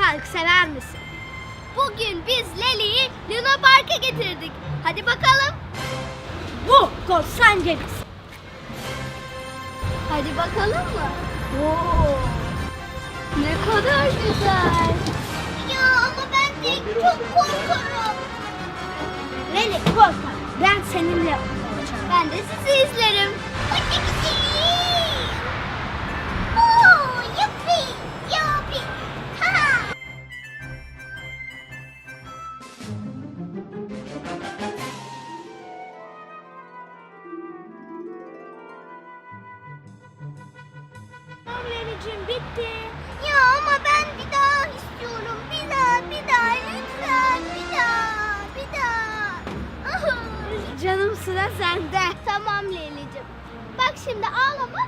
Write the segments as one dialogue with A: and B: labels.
A: Park sever misin?
B: Bugün biz Leli'yi Luna Park'a getirdik. Hadi bakalım.
A: Bu korsan gemisi.
B: Hadi bakalım mı?
A: Oo.
B: Ne kadar güzel. Ya ama ben de çok korkarım.
A: Leli korkma. Ben seninle olacağım.
B: Ben de sizi izlerim. Hadi gidelim.
A: Tamam Leli'cim bitti.
B: Ya ama ben bir daha istiyorum. Bir daha, bir daha lütfen. Bir daha, bir daha.
A: Canım sıra sende.
B: tamam Leylicim. Bak şimdi ağlama.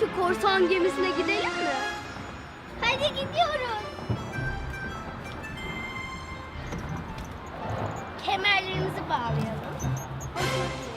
B: Şu korsan gemisine gidelim mi? Hadi gidiyoruz. Kemerlerimizi bağlayalım. Başlıyoruz.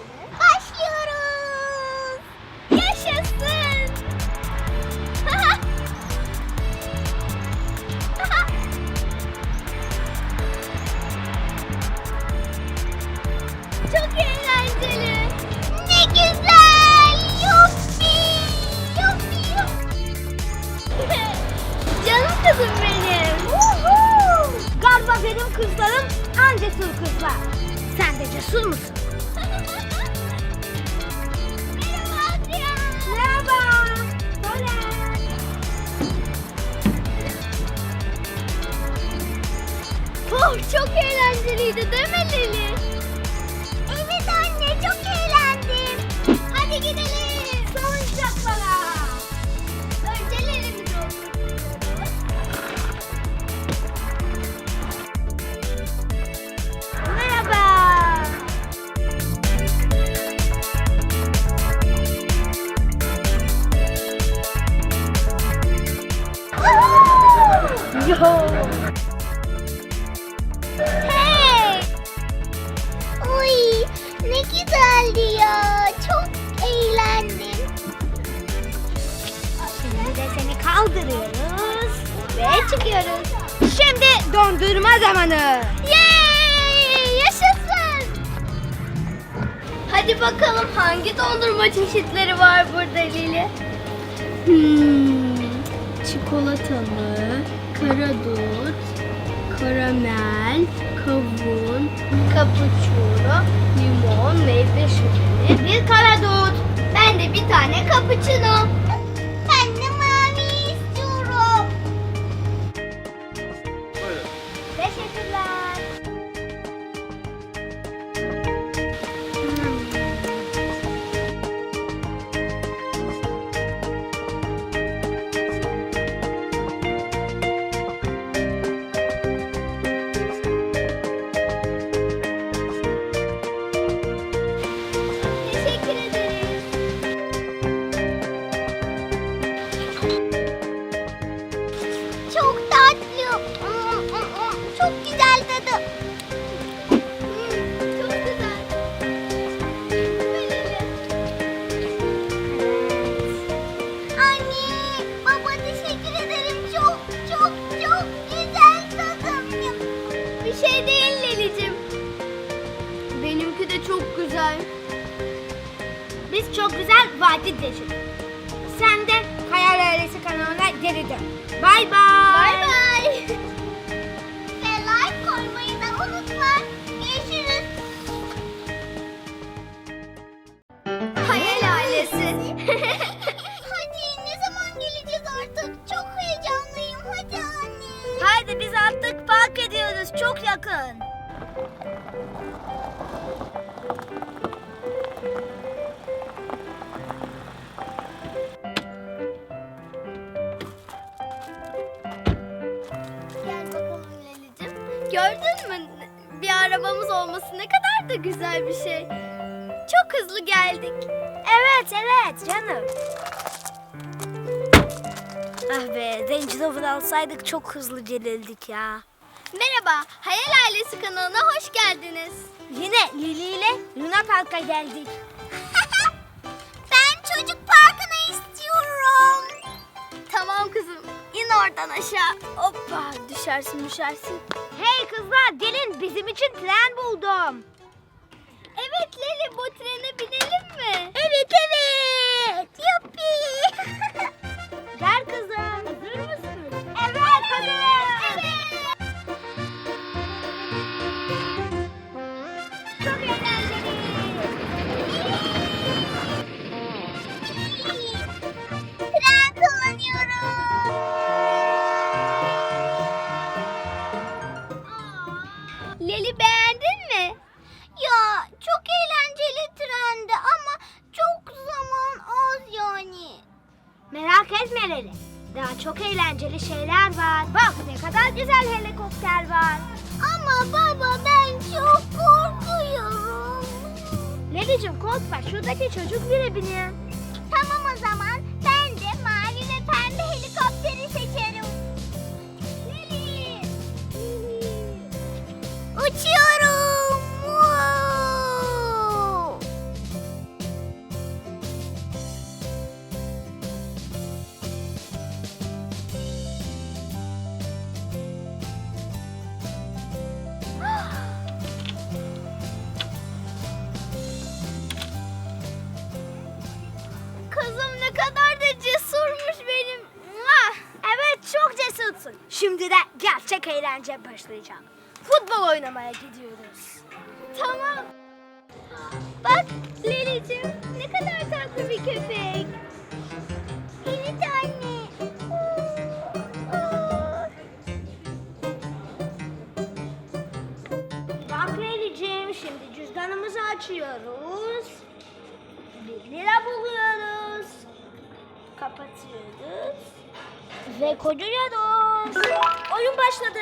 B: Oh çok eğlenceliydi değil mi Lili? Evet anne çok eğlendim. Hadi gidelim.
A: Salıncaklara.
B: Önce Lili'mizi oturtuyoruz.
A: Merhaba. Yo.
B: Ve çıkıyoruz.
A: Şimdi dondurma zamanı.
B: Yay! Yaşasın! Hadi bakalım hangi dondurma çeşitleri var burada Lili? Hmm, çikolatalı, karadut, karamel, kavun, cappuccino, limon, meyve şekeri, bir karadut. Ben de bir tane cappuccino. Arabamız olması ne kadar da güzel bir şey. Çok hızlı geldik.
A: Evet evet canım. Ah be Range Rover alsaydık çok hızlı gelirdik ya.
B: Merhaba, Hayal Ailesi kanalına hoş geldiniz.
A: Yine Lili ile Luna Park'a geldik.
B: ben çocuk parkına istiyorum. Tamam kızım, in oradan. aşağı. Hoppa düşersin düşersin.
A: Hey kızlar gelin bizim için tren buldum.
B: Evet Leli
A: Lelicim korkma şuradaki çocuk bile biniyor.
B: Tamam o zaman
A: eğlence başlayacak. Futbol oynamaya gidiyoruz.
B: Tamam. Bak Leli'cim ne kadar tatlı bir köpek. Evet anne.
A: Bak Lelicim şimdi cüzdanımızı açıyoruz. Bir lira buluyoruz. Kapatıyoruz. Ve koyuyoruz. Oyun başladı.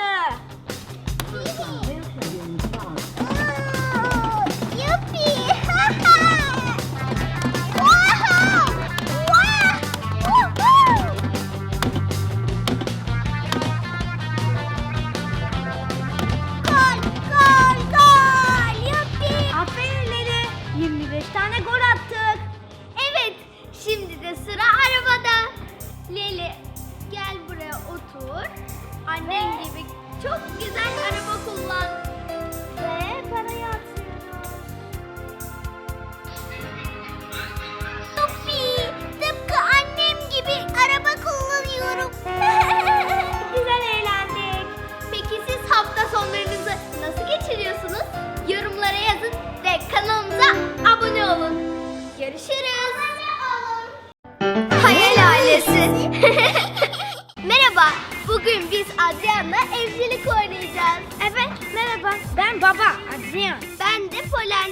A: Adrian.
B: Ben de Polen.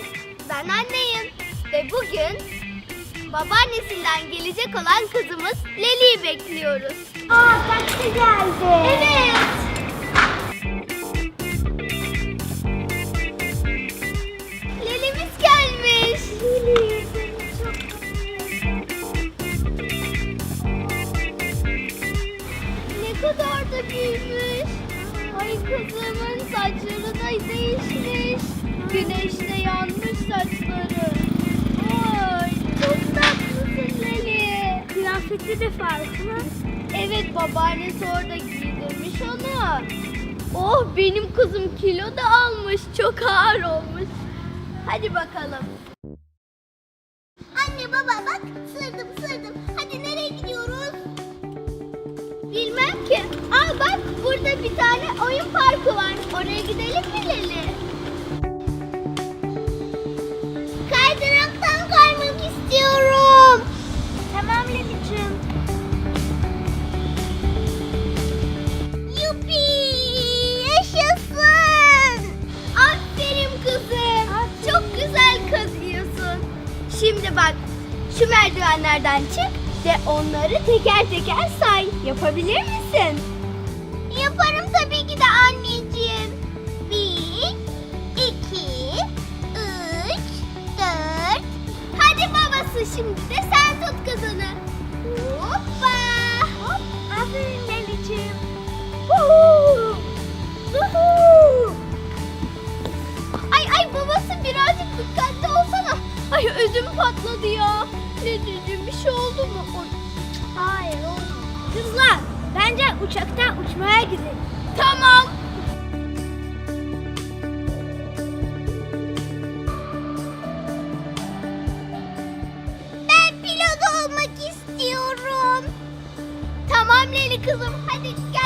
B: Ben anneyim. Ve bugün babaannesinden gelecek olan kızımız Leli'yi bekliyoruz.
A: Aa taksi geldi.
B: Evet. Lelimiz gelmiş.
A: Seviyorum.
B: Ne kadar da büyümüş. Ay kızımın saçları da değişmiş. Güneşte yanmış saçları. Ay çok tatlısın Leli.
A: Kıyafeti de farklı.
B: Evet babaannesi orada giydirmiş onu. Oh benim kızım kilo da almış. Çok ağır olmuş. Hadi bakalım. Anne baba bak sırdım sırdım. Hadi nereye gidiyoruz? Bilmem ki. Bak burada bir tane oyun parkı var. Oraya gidelim mi Leli? Kaydıraktan kaymak istiyorum.
A: Tamam Lili'cim.
B: Yuppi! Yaşasın! Aferin kızım. Çok güzel kazıyorsun. Şimdi bak şu merdivenlerden çık ve onları teker teker say. Yapabilir misin?
A: Bence uçakta uçmaya gidelim.
C: Tamam. Ben pilot olmak istiyorum. Tamam Leli kızım hadi gel.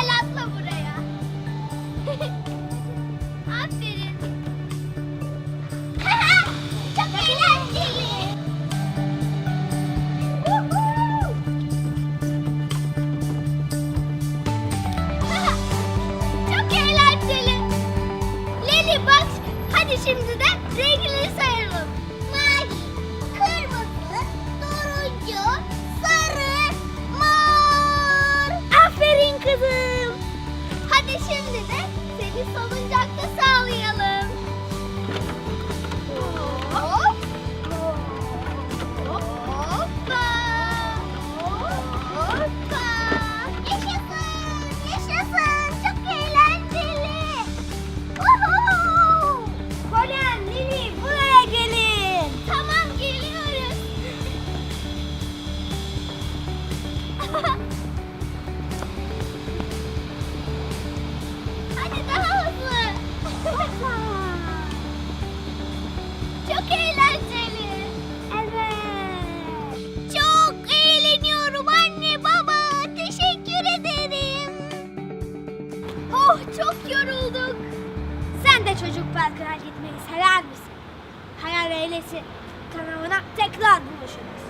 A: kadar gitmeyi sever misin? Hayal Eylesi kanalına tekrar buluşuruz.